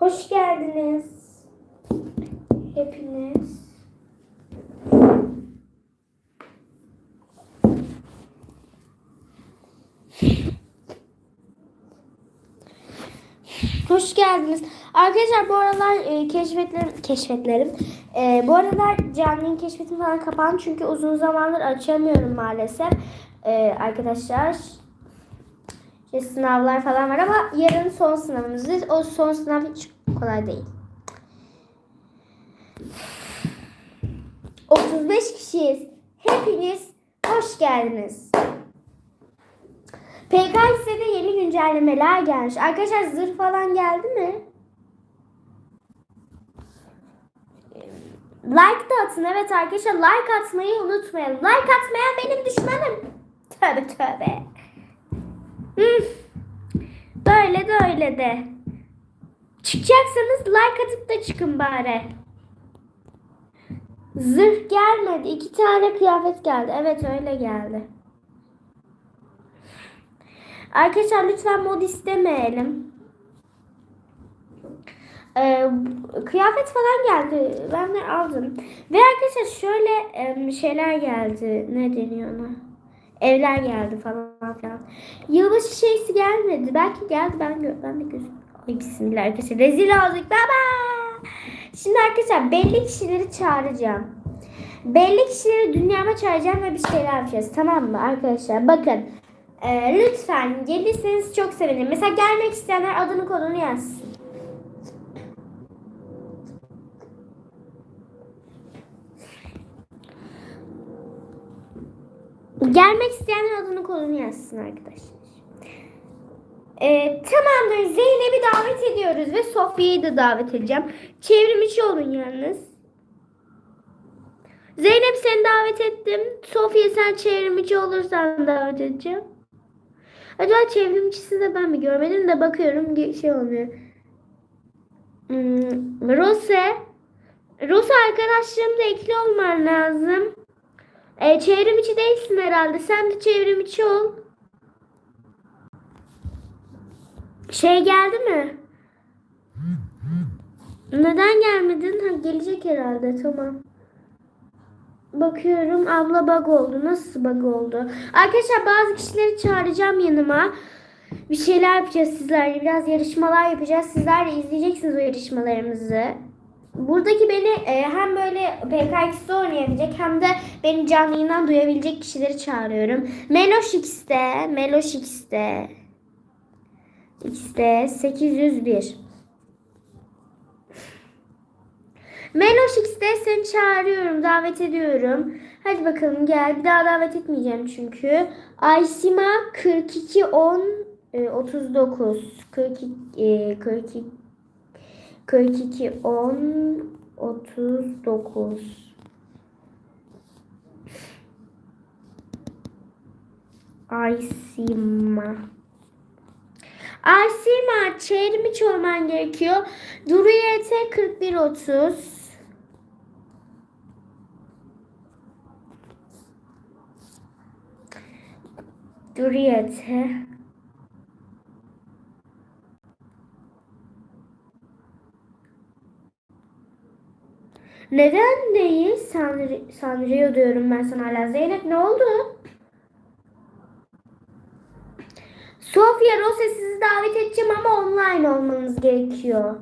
Hoş geldiniz. Hepiniz. Hoş geldiniz. Arkadaşlar bu aralar e, keşfetlerim, keşfetlerim. E, bu aralar canlı yayın keşfetim falan kapandı çünkü uzun zamandır açamıyorum maalesef. E, arkadaşlar sınavlar falan var ama yarın son sınavımız. O son sınav hiç kolay değil. 35 kişiyiz. Hepiniz hoş geldiniz. PKX'de yeni güncellemeler gelmiş. Arkadaşlar zırh falan geldi mi? Like da atın. Evet arkadaşlar like atmayı unutmayın. Like atmayan benim düşmanım. Tövbe tövbe. Böyle de öyle de. Çıkacaksanız like atıp da çıkın bari. Zırh gelmedi. İki tane kıyafet geldi. Evet öyle geldi. Arkadaşlar lütfen mod istemeyelim. Ee, kıyafet falan geldi. Ben de aldım. Ve arkadaşlar şöyle şeyler geldi. Ne deniyor ona? Evler geldi falan filan. Yılbaşı şeysi gelmedi. Belki geldi. Ben gö ben de gözüm. Bismillah arkadaşlar. Rezil olduk. Baba. Şimdi arkadaşlar belli kişileri çağıracağım. Belli kişileri dünyama çağıracağım ve bir şeyler yapacağız. Tamam mı arkadaşlar? Bakın. Ee, lütfen gelirseniz çok sevinirim. Mesela gelmek isteyenler adını kodunu yazsın. Gelmek isteyenler adını kodunu yazsın arkadaşlar. Ee, tamamdır. Zeynep'i davet ediyoruz ve Sofya'yı da davet edeceğim. Çevrim içi olun yalnız. Zeynep seni davet ettim. Sofya sen çevrim içi olursan davet edeceğim. Acaba çevrim içisi de ben mi görmedim de bakıyorum şey olmuyor. Hmm, Rose. Rose arkadaşlarım da ekli olman lazım. E, çevrim içi değilsin herhalde. Sen de çevrim içi ol. Şey geldi mi? Neden gelmedin? Ha, gelecek herhalde. Tamam. Bakıyorum abla bug oldu. Nasıl bug oldu? Arkadaşlar bazı kişileri çağıracağım yanıma. Bir şeyler yapacağız sizlerle. Biraz yarışmalar yapacağız. Sizler de izleyeceksiniz o yarışmalarımızı. Buradaki beni e, hem böyle PKX'de oynayabilecek hem de beni canlı yayından duyabilecek kişileri çağırıyorum. Meloş X'de, Meloş X'de, X'de 801. Meloş seni çağırıyorum, davet ediyorum. Hadi bakalım gel. Bir daha davet etmeyeceğim çünkü. Aysima 42 10 e, 39 42 e, 42 42 10 39 Aysima Aysima çevrimi olman gerekiyor. Duru YT 41 30 Duru YT Neden değil? Sanri, Sanrio diyorum ben sana hala. Zeynep ne oldu? Sofya Rose sizi davet edeceğim ama online olmanız gerekiyor.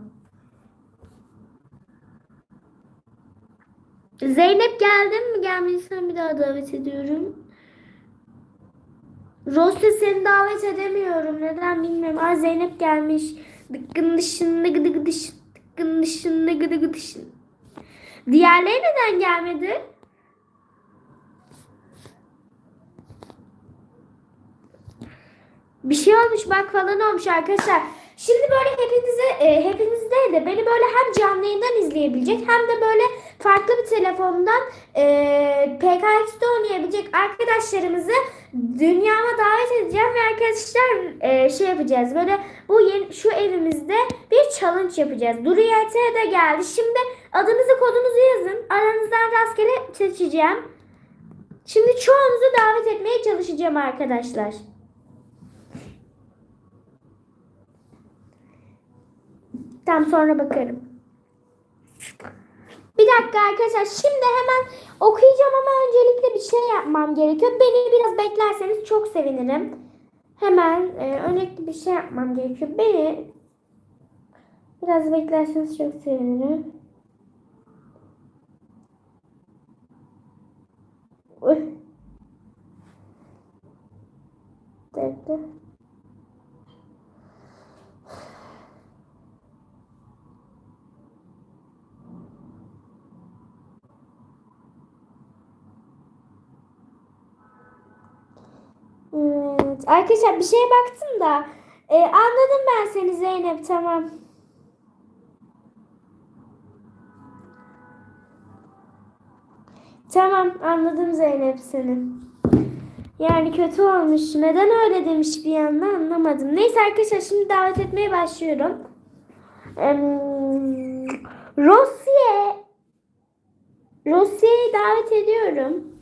Zeynep geldin mi? Gelmediysen bir daha davet ediyorum. Rose seni davet edemiyorum. Neden bilmiyorum. Aa Zeynep gelmiş. Dıkkın dışın gıdı dışın. Dıkkın dışın gıdı dışın. Diğerleri neden gelmedi? Bir şey olmuş bak falan olmuş arkadaşlar. Şimdi böyle hepinize e, hepiniz de beni böyle hem canlı yayından izleyebilecek hem de böyle farklı bir telefondan e, PKX'de oynayabilecek arkadaşlarımızı dünyama davet edeceğim ve arkadaşlar e, şey yapacağız. Böyle bu yeni, şu evimizde bir challenge yapacağız. Duru YT de geldi. Şimdi adınızı kodunuzu yazın. Aranızdan rastgele seçeceğim. Şimdi çoğunuzu davet etmeye çalışacağım arkadaşlar. Tamam sonra bakarım. Bir dakika arkadaşlar şimdi hemen okuyacağım ama öncelikle bir şey yapmam gerekiyor. Beni biraz beklerseniz çok sevinirim. Hemen e, öncelikle bir şey yapmam gerekiyor. Beni biraz beklerseniz çok sevinirim. Uy. Bekle. Evet. Arkadaşlar bir şeye baktım da e, anladım ben seni Zeynep tamam. Tamam anladım Zeynep seni. Yani kötü olmuş. Neden öyle demiş bir anda anlamadım. Neyse arkadaşlar şimdi davet etmeye başlıyorum. Eee Rossiye Rossiye'yi davet ediyorum.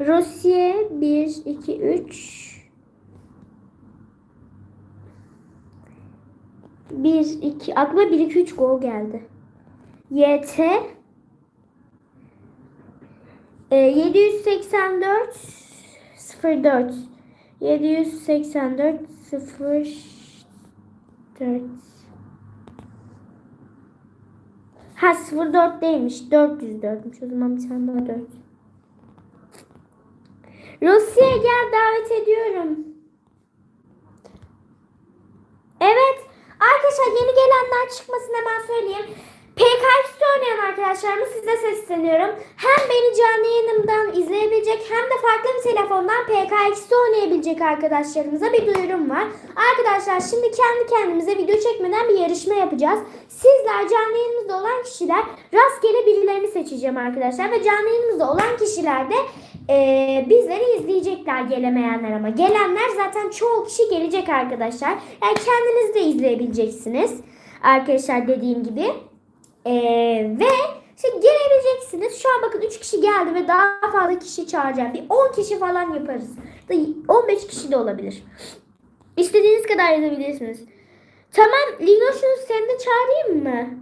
Rossiye 1, 2, 3 1, 2 aklıma 1, 2, 3 gol geldi. YT e, 784 04 784 04 Ha 04 değilmiş. 404'müş o zaman bir tane daha 4 Rusya'ya gel davet ediyorum. Evet. Arkadaşlar yeni gelenler çıkmasın hemen söyleyeyim. PKX'de oynayan arkadaşlarıma size sesleniyorum. Hem beni canlı yayınımdan izleyebilecek hem de farklı bir telefondan PKX'de oynayabilecek arkadaşlarımıza bir duyurum var. Arkadaşlar şimdi kendi kendimize video çekmeden bir yarışma yapacağız. Sizler canlı yayınımızda olan kişiler rastgele birilerini seçeceğim arkadaşlar. Ve canlı yayınımızda olan kişiler de e, bizleri izleyecekler gelemeyenler ama. Gelenler zaten çoğu kişi gelecek arkadaşlar. Yani kendiniz de izleyebileceksiniz. Arkadaşlar dediğim gibi. E, ve işte gelebileceksiniz. Şu an bakın 3 kişi geldi ve daha fazla kişi çağıracağım. Bir 10 kişi falan yaparız. Da 15 kişi de olabilir. İstediğiniz kadar yazabilirsiniz. Tamam Linoş'un seni de çağırayım mı?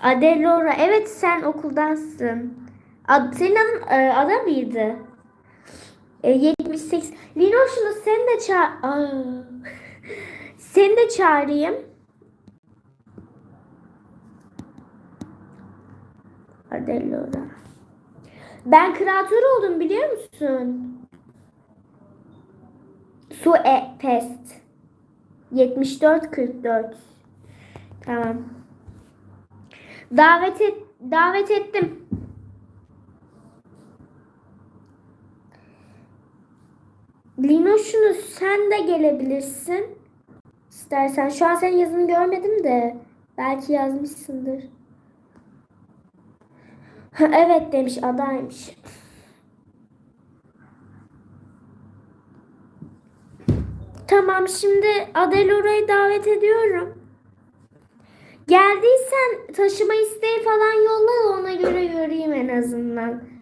Adelora. Evet sen okuldansın. Ad, senin adın e, ada mıydı? E, 78. Linoş'unu seni de çağır... Aa. seni de çağırayım. Adelora. Ben kreatör oldum biliyor musun? Su e test. 74 44. Tamam. Davet et davet ettim. Linoş'unu sen de gelebilirsin. İstersen. Şu an senin yazını görmedim de. Belki yazmışsındır. Ha, evet demiş adaymış. Tamam şimdi Adelora'yı davet ediyorum. Geldiysen taşıma isteği falan yolla da ona göre göreyim en azından.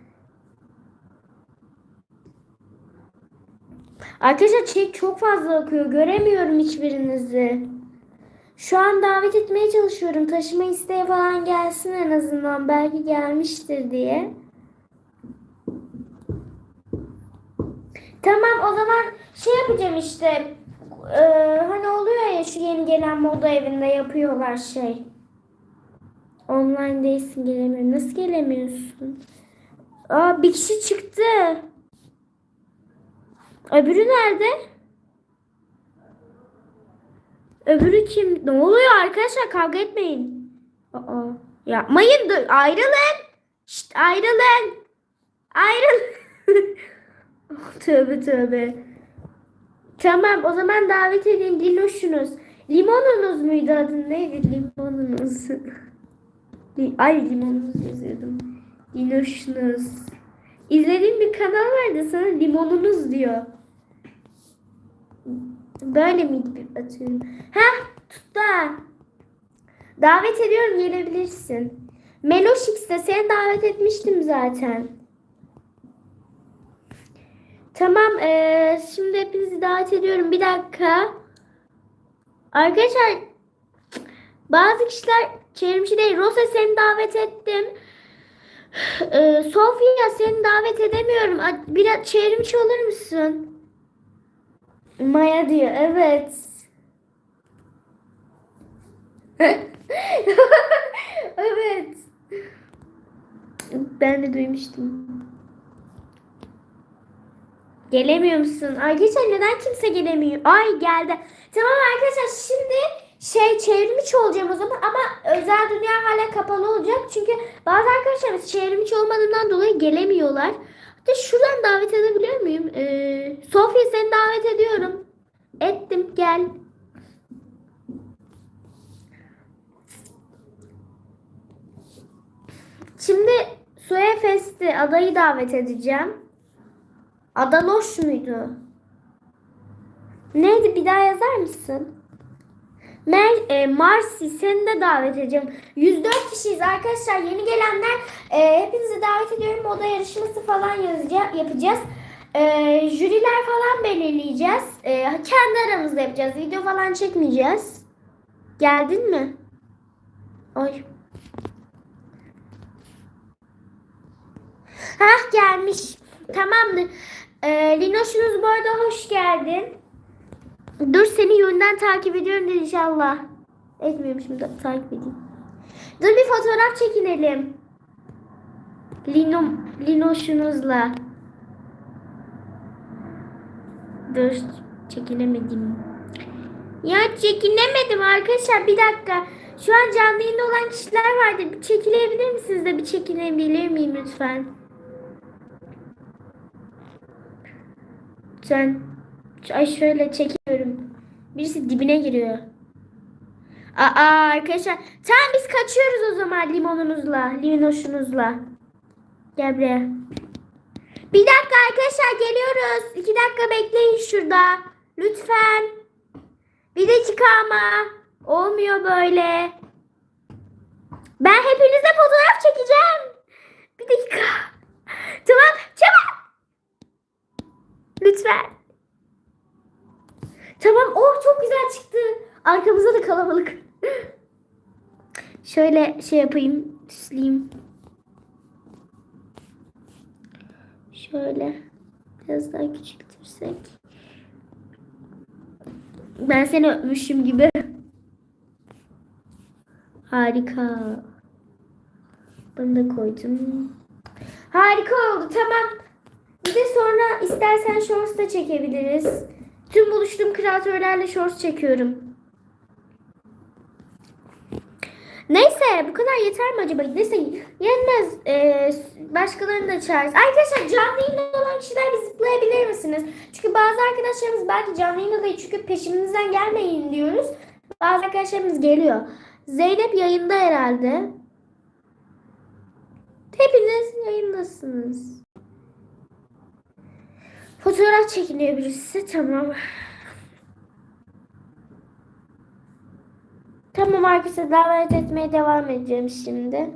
Arkadaşlar çek çok fazla akıyor. Göremiyorum hiçbirinizi. Şu an davet etmeye çalışıyorum. Taşıma isteği falan gelsin en azından. Belki gelmiştir diye. Tamam o zaman şey yapacağım işte. Ee, hani oluyor ya şu yeni gelen moda evinde yapıyorlar şey. Online değilsin gelemiyorum. Nasıl gelemiyorsun? Aa bir kişi çıktı. Öbürü nerede? Öbürü kim? Ne oluyor arkadaşlar? Kavga etmeyin. Aa, yapmayın. Dur. Ayrılın. Şşt, ayrılın. Ayrılın. tövbe tövbe. Tamam o zaman davet edeyim Linoş'unuz. Limonunuz muydu adın neydi? Limonunuz. Li- Ay limonunuz yazıyordum. Linoş'unuz. İzlediğim bir kanal vardı sana limonunuz diyor. Böyle miydi bir atıyorum. Heh tuttu. Davet ediyorum gelebilirsin. Meloşix'te seni davet etmiştim zaten. Tamam. eee, şimdi hepinizi davet ediyorum. Bir dakika. Arkadaşlar bazı kişiler çevrimçi değil. Rosa seni davet ettim. Eee Sofia seni davet edemiyorum. Biraz çevrimçi olur musun? Maya diyor. Evet. evet. Ben de duymuştum. Gelemiyor musun? Ay geçen neden kimse gelemiyor? Ay geldi. Tamam arkadaşlar şimdi şey çevrimiçi olacağım o zaman ama özel dünya hala kapalı olacak. Çünkü bazı arkadaşlarımız çevrimiçi olmadığından dolayı gelemiyorlar. Hatta şuradan davet edebiliyor muyum? Ee, Sofya seni davet ediyorum. Ettim gel. Şimdi Suya Fest'i adayı davet edeceğim. Adaloş muydu? Neydi bir daha yazar mısın? Mer, e, Marsi seni de davet edeceğim. 104 kişiyiz arkadaşlar. Yeni gelenler e, hepinizi davet ediyorum. Oda yarışması falan yazacağız, yapacağız. E, jüriler falan belirleyeceğiz. E, kendi aramızda yapacağız. Video falan çekmeyeceğiz. Geldin mi? Ay. Hah gelmiş. Tamamdır. Ee, Linoş'unuz bu arada hoş geldin. Dur seni yönden takip ediyorum inşallah. Etmiyormuşum da takip edeyim. Dur bir fotoğraf çekinelim. Lino, Linoş'unuzla. Dur çekinemedim. Ya çekinemedim arkadaşlar bir dakika. Şu an canlı yayında olan kişiler vardı. Bir çekilebilir misiniz de bir çekinebilir miyim lütfen? Lütfen. Ay şöyle çekiyorum. Birisi dibine giriyor. Aa arkadaşlar. Tamam biz kaçıyoruz o zaman limonunuzla. Limonoşunuzla. Gel buraya. Bir dakika arkadaşlar geliyoruz. İki dakika bekleyin şurada. Lütfen. Bir dakika ama. Olmuyor böyle. Ben hepinizle fotoğraf çekeceğim. Bir dakika. Tamam çabuk. Lütfen. Tamam. Oh çok güzel çıktı. Arkamızda da kalabalık. Şöyle şey yapayım. Süsleyeyim. Şöyle. Biraz daha küçültürsek. Ben seni öpmüşüm gibi. Harika. Bunu da koydum. Harika oldu. Tamam. Bir de sonra istersen shorts da çekebiliriz. Tüm buluştuğum kreatörlerle shorts çekiyorum. Neyse bu kadar yeter mi acaba? Neyse yenmez. Ee, başkalarını da çağırırız. Arkadaşlar canlı yayında olan kişiler bir zıplayabilir misiniz? Çünkü bazı arkadaşlarımız belki canlı yayında değil çünkü peşimizden gelmeyin diyoruz. Bazı arkadaşlarımız geliyor. Zeynep yayında herhalde. Hepiniz yayındasınız. Fotoğraf çekiliyor birisi. Tamam. Tamam arkadaşlar davet etmeye devam edeceğim şimdi.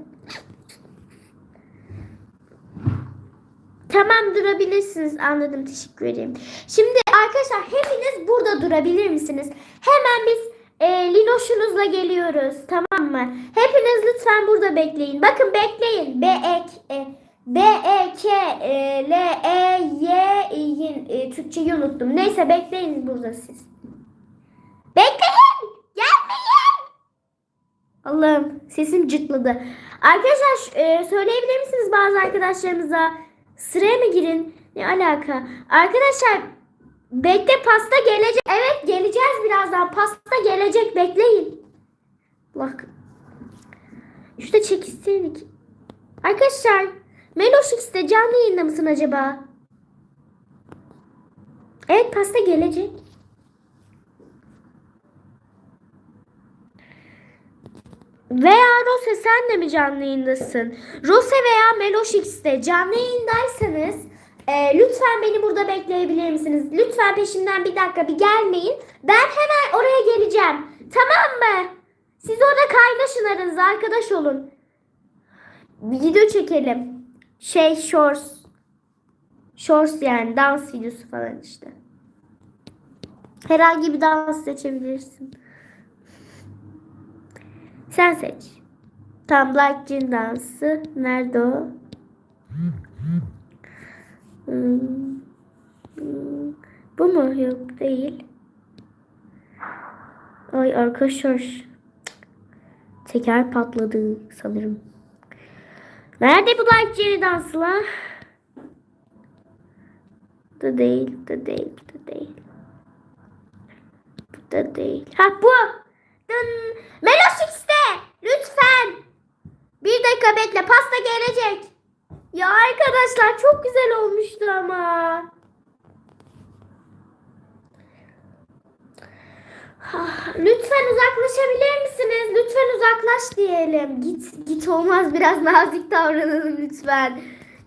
Tamam durabilirsiniz. Anladım. Teşekkür ederim. Şimdi arkadaşlar hepiniz burada durabilir misiniz? Hemen biz e, Linoş'unuzla geliyoruz. Tamam mı? Hepiniz lütfen burada bekleyin. Bakın bekleyin. B E K e, B E K e, L E Y İ'nin e, Türkçeyi unuttum. Neyse bekleyin burada siz. Bekleyin. Gelmeyin. Allah'ım sesim cırtladı. Arkadaşlar e, söyleyebilir misiniz bazı arkadaşlarımıza? Sıraya mı girin? Ne alaka? Arkadaşlar bekle pasta gelecek. Evet geleceğiz birazdan. Pasta gelecek bekleyin. Bak. Şurada çek istedik. Arkadaşlar Meloş canlı yayında mısın acaba? Evet pasta gelecek. Veya Rose sen de mi canlı yayındasın? Rose veya Meloş canlı yayındaysanız e, lütfen beni burada bekleyebilir misiniz? Lütfen peşimden bir dakika bir gelmeyin. Ben hemen oraya geleceğim. Tamam mı? Siz orada kaynaşın aranızda arkadaş olun. Video çekelim. Şey shorts. Shorts yani dans videosu falan işte. Herhangi bir dans seçebilirsin. Sen seç. Tam Black Jean dansı. Nerede o? Bu mu? Yok değil. Ay arkadaşlar. Teker patladı sanırım. Nerede bu dansı lan? Da değil, da değil, da değil. Bu da değil. Ha bu. Dın. Meloşix'te. Lütfen. Bir dakika bekle. Pasta gelecek. Ya arkadaşlar çok güzel olmuştu ama. Lütfen uzaklaşabilir misiniz? Lütfen uzaklaş diyelim. Git git olmaz biraz nazik davranalım lütfen.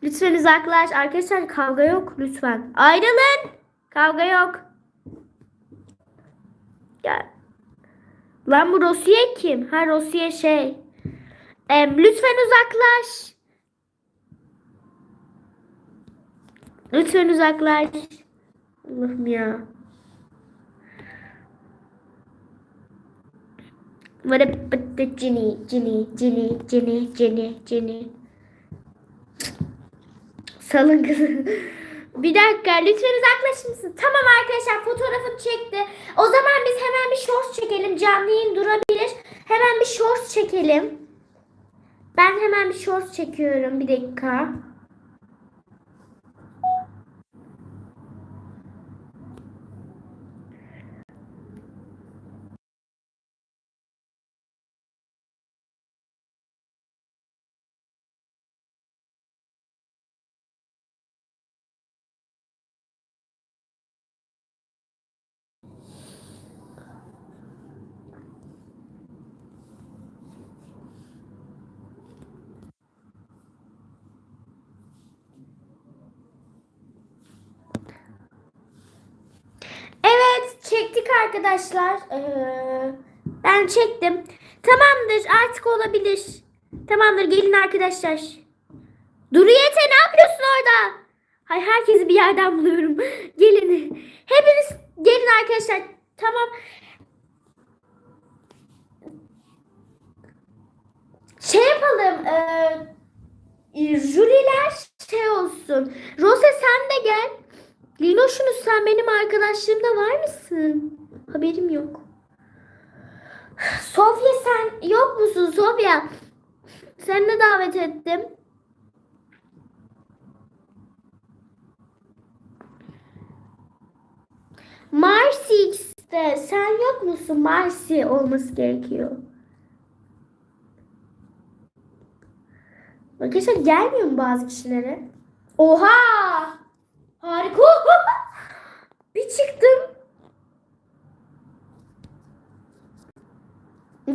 Lütfen uzaklaş. Arkadaşlar kavga yok lütfen. Ayrılın. Kavga yok. Gel. Lan bu Rosiye kim? Ha Rosiye şey. Em, lütfen uzaklaş. Lütfen uzaklaş. Allah'ım ya. What a but the Ginny, Ginny, Ginny, Ginny, Ginny, Ginny. Salın kızı. Bir dakika lütfen uzaklaşır mısın? Tamam arkadaşlar fotoğrafını çekti. O zaman biz hemen bir shorts çekelim. Canlı yayın durabilir. Hemen bir shorts çekelim. Ben hemen bir shorts çekiyorum. Bir dakika. Evet çektik arkadaşlar. Ee, ben çektim. Tamamdır artık olabilir. Tamamdır gelin arkadaşlar. Duriyete ne yapıyorsun orada? Hay herkesi bir yerden buluyorum. gelin. Hepiniz gelin arkadaşlar. Tamam. Şey yapalım. Ee, jüriler şey olsun. Rose sen de gel. Linoş'unuz sen benim arkadaşlarımda var mısın? Haberim yok. Sofya sen yok musun Sofya? Seni de davet ettim. Marcy X'te sen yok musun? Marcy olması gerekiyor. Arkadaşlar gelmiyor mu bazı kişilere? Oha! Harika. Bir çıktım.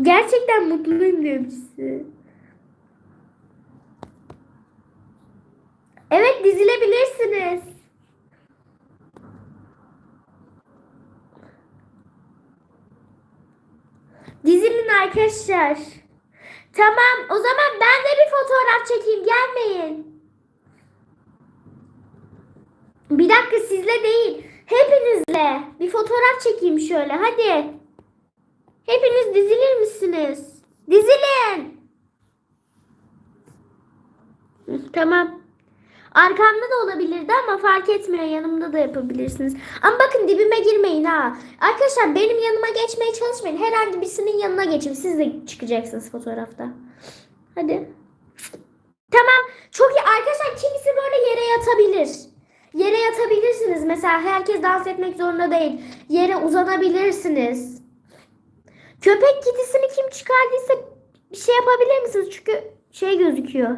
Gerçekten mutluyum size. Evet dizilebilirsiniz. Dizilin arkadaşlar. Tamam o zaman ben de bir fotoğraf çekeyim gelmeyin. Bir dakika sizle değil. Hepinizle. Bir fotoğraf çekeyim şöyle. Hadi. Hepiniz dizilir misiniz? Dizilin. Tamam. Arkamda da olabilirdi ama fark etmiyor. Yanımda da yapabilirsiniz. Ama bakın dibime girmeyin ha. Arkadaşlar benim yanıma geçmeye çalışmayın. Herhangi birisinin yanına geçin. Siz de çıkacaksınız fotoğrafta. Hadi. Tamam. Çok iyi. Arkadaşlar kimisi böyle yere yatabilir. Yere yatabilirsiniz. Mesela herkes dans etmek zorunda değil. Yere uzanabilirsiniz. Köpek kedisini kim çıkardıysa bir şey yapabilir misiniz? Çünkü şey gözüküyor.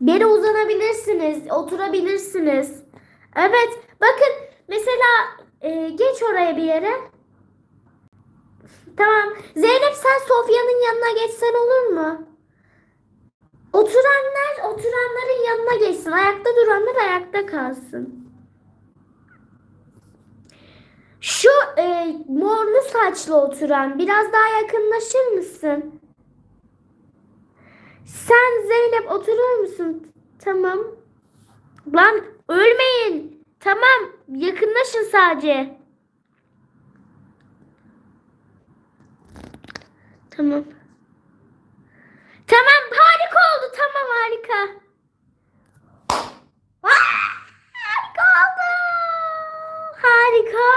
Yere uzanabilirsiniz. Oturabilirsiniz. Evet. Bakın mesela e, geç oraya bir yere. Tamam. Zeynep sen Sofya'nın yanına geçsen olur mu? Oturanlar oturanların yanına geçsin. Ayakta duranlar ayakta kalsın. Şu e, morlu saçlı oturan biraz daha yakınlaşır mısın? Sen Zeynep oturur musun? Tamam. Lan Ölmeyin. Tamam. Yakınlaşın sadece. Tamam. Tamam harika Tamam harika. Harika oldu. Harika.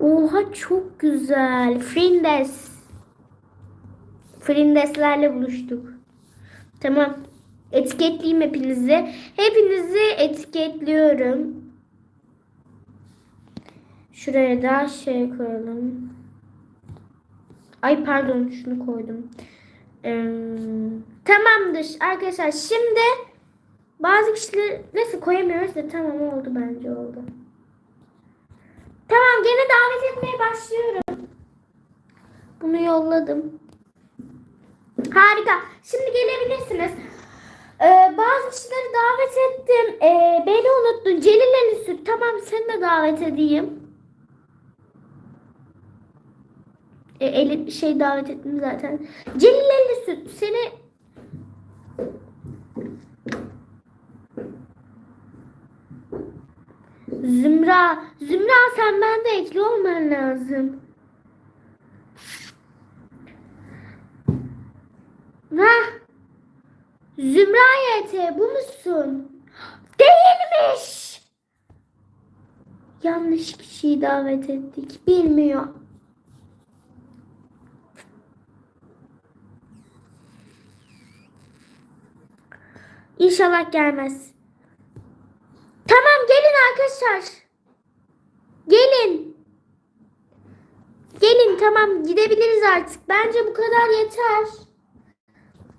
Oha çok güzel. Frindes. Frindeslerle buluştuk. Tamam. Etiketleyeyim hepinizi. Hepinizi etiketliyorum. Şuraya da şey koyalım. Ay pardon şunu koydum. Ee, tamamdır arkadaşlar. Şimdi bazı kişileri nasıl koyamıyoruz da tamam oldu bence oldu. Tamam gene davet etmeye başlıyorum. Bunu yolladım. Harika. Şimdi gelebilirsiniz. Ee, bazı kişileri davet ettim. Ee, beni unuttun. Celil Ali Süt. Tamam seni de davet edeyim. Eli şey davet ettim zaten. Celil Ali Süt. Seni Zümra. Zümra sen bende ekli olman lazım. Hah. Zümra YT bu musun? Değilmiş. Yanlış kişiyi davet ettik. Bilmiyor. İnşallah gelmez. Tamam gelin arkadaşlar. Gelin. Gelin tamam gidebiliriz artık. Bence bu kadar yeter.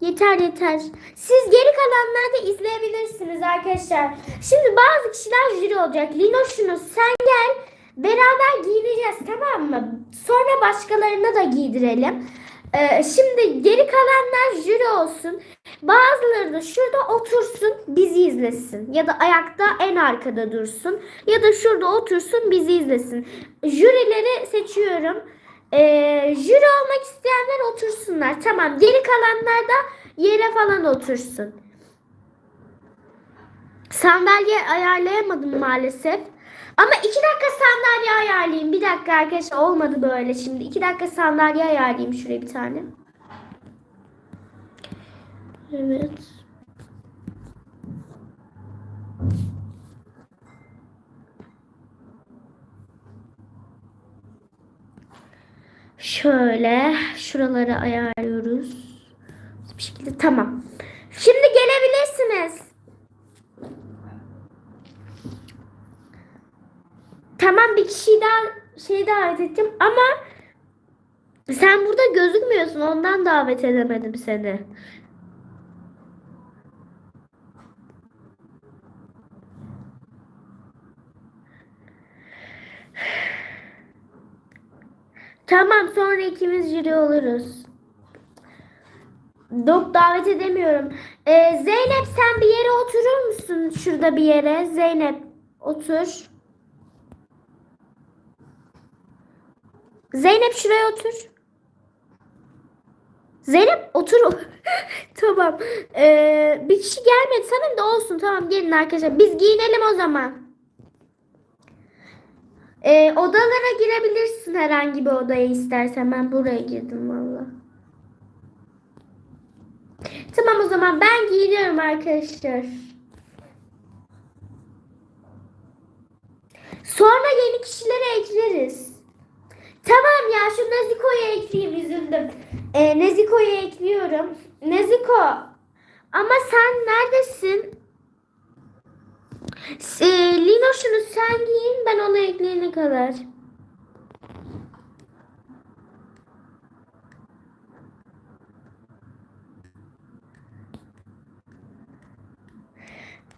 Yeter yeter. Siz geri kalanlarda izleyebilirsiniz arkadaşlar. Şimdi bazı kişiler jüri olacak. Linoş'unu sen gel. Beraber giyineceğiz tamam mı? Sonra başkalarına da giydirelim. Ee, şimdi geri kalanlar jüri olsun. Bazıları da şurada otursun bizi izlesin. Ya da ayakta en arkada dursun. Ya da şurada otursun bizi izlesin. Jürileri seçiyorum. Ee, jüri olmak isteyenler otursunlar. Tamam. Geri kalanlar da yere falan otursun. Sandalye ayarlayamadım maalesef. Ama iki dakika sandalye ayarlayayım. Bir dakika arkadaşlar olmadı böyle şimdi. İki dakika sandalye ayarlayayım şuraya bir tane. Evet. Şöyle şuraları ayarlıyoruz. Bir şekilde tamam. Şimdi gelebilirsiniz. Tamam bir kişiyi daha şey davet ettim ama sen burada gözükmüyorsun ondan davet edemedim seni. Tamam sonra ikimiz jüri oluruz. Dok davet edemiyorum. Ee, Zeynep sen bir yere oturur musun? Şurada bir yere. Zeynep otur. Zeynep şuraya otur. Zeynep otur. tamam. Ee, bir kişi gelmedi sanırım da olsun. Tamam gelin arkadaşlar. Biz giyinelim o zaman. Ee, odalara girebilirsin herhangi bir odaya istersen. Ben buraya girdim valla. Tamam o zaman ben giyiniyorum arkadaşlar. Sonra yeni kişileri ekleriz. Tamam ya şu Neziko'yu ekleyeyim üzüldüm. Ee, Neziko'yu ekliyorum. Neziko ama sen neredesin? E, Lino şunu sen giyin ben onu ekleyene kadar.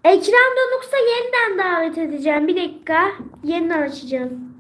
Ekran donuksa yeniden davet edeceğim. Bir dakika. Yeniden açacağım.